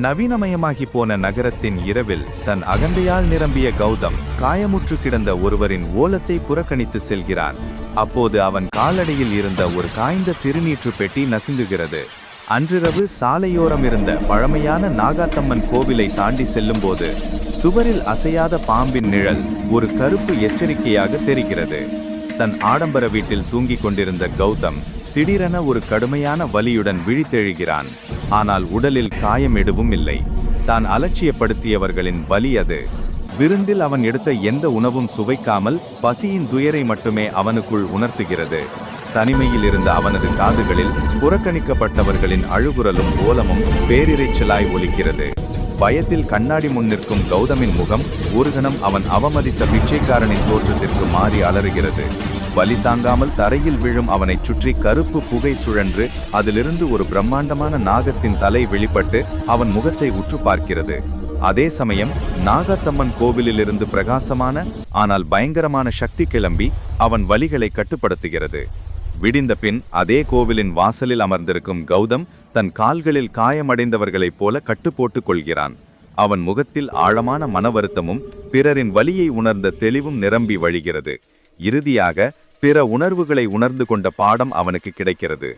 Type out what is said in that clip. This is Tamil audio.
நவீனமயமாகி போன நகரத்தின் இரவில் தன் அகந்தையால் நிரம்பிய கௌதம் காயமுற்று கிடந்த ஒருவரின் ஓலத்தை புறக்கணித்து செல்கிறான். அப்போது அவன் காலடியில் இருந்த ஒரு காய்ந்த திருநீற்று பெட்டி நசுங்குகிறது. அன்றிரவு சாலையோரம் இருந்த பழமையான நாகாத்தம்மன் கோவிலை தாண்டி செல்லும்போது சுவரில் அசையாத பாம்பின் நிழல் ஒரு கருப்பு எச்சரிக்கையாக தெரிகிறது. தன் ஆடம்பர வீட்டில் தூங்கிக் கொண்டிருந்த கௌதம் திடீரென ஒரு கடுமையான வலியுடன் விழித்தெழுகிறான். ஆனால் உடலில் காயம் எதுவும் இல்லை. தான் அலட்சியப்படுத்தியவர்களின் வலி அது. விருந்தில் அவன் எடுத்த எந்த உணவும் சுவைக்காமல் பசியின் துயரை மட்டுமே அவனுக்குள் உணர்த்துகிறது. தனிமையில் இருந்த அவனது காதுகளில் புறக்கணிக்கப்பட்டவர்களின் அழுகுரலும் ஓலமும் பேரிரைச்சலாய் ஒலிக்கிறது. பயத்தில் கண்ணாடி முன் நிற்கும் கௌதமின் முகம் ஒரு கணம் அவன் அவமதித்த பிச்சைக்காரனின் தோற்றத்திற்கு மாறி அலறுகிறது. வலி தாங்காமல் தரையில் விழும் அவனைச் சுற்றி கருப்பு புகை சுழன்று அதிலிருந்து ஒரு பிரம்மாண்டமான நாகத்தின் தலை வெளிப்பட்டு அவன் முகத்தை உற்று பார்க்கிறது. அதே சமயம் நாகத்தம்மன் கோவிலிலிருந்து பிரகாசமான ஆனால் பயங்கரமான சக்தி கிளம்பி அவன் வலிகளை கட்டுப்படுத்துகிறது. விடிந்த பின் அதே கோவிலின் வாசலில் அமர்ந்திருக்கும் கௌதம் தன் கால்களில் காயமடைந்தவர்களைப் போல கட்டுப்போட்டுக் கொள்கிறான். அவன் முகத்தில் ஆழமான மனவருத்தமும் பிறரின் வலியை உணர்ந்த தெளிவும் நிரம்பி வழிகிறது. இறுதியாக பிற உணர்வுகளை உணர்ந்து கொண்ட பாடம் அவனுக்கு கிடைக்கிறது.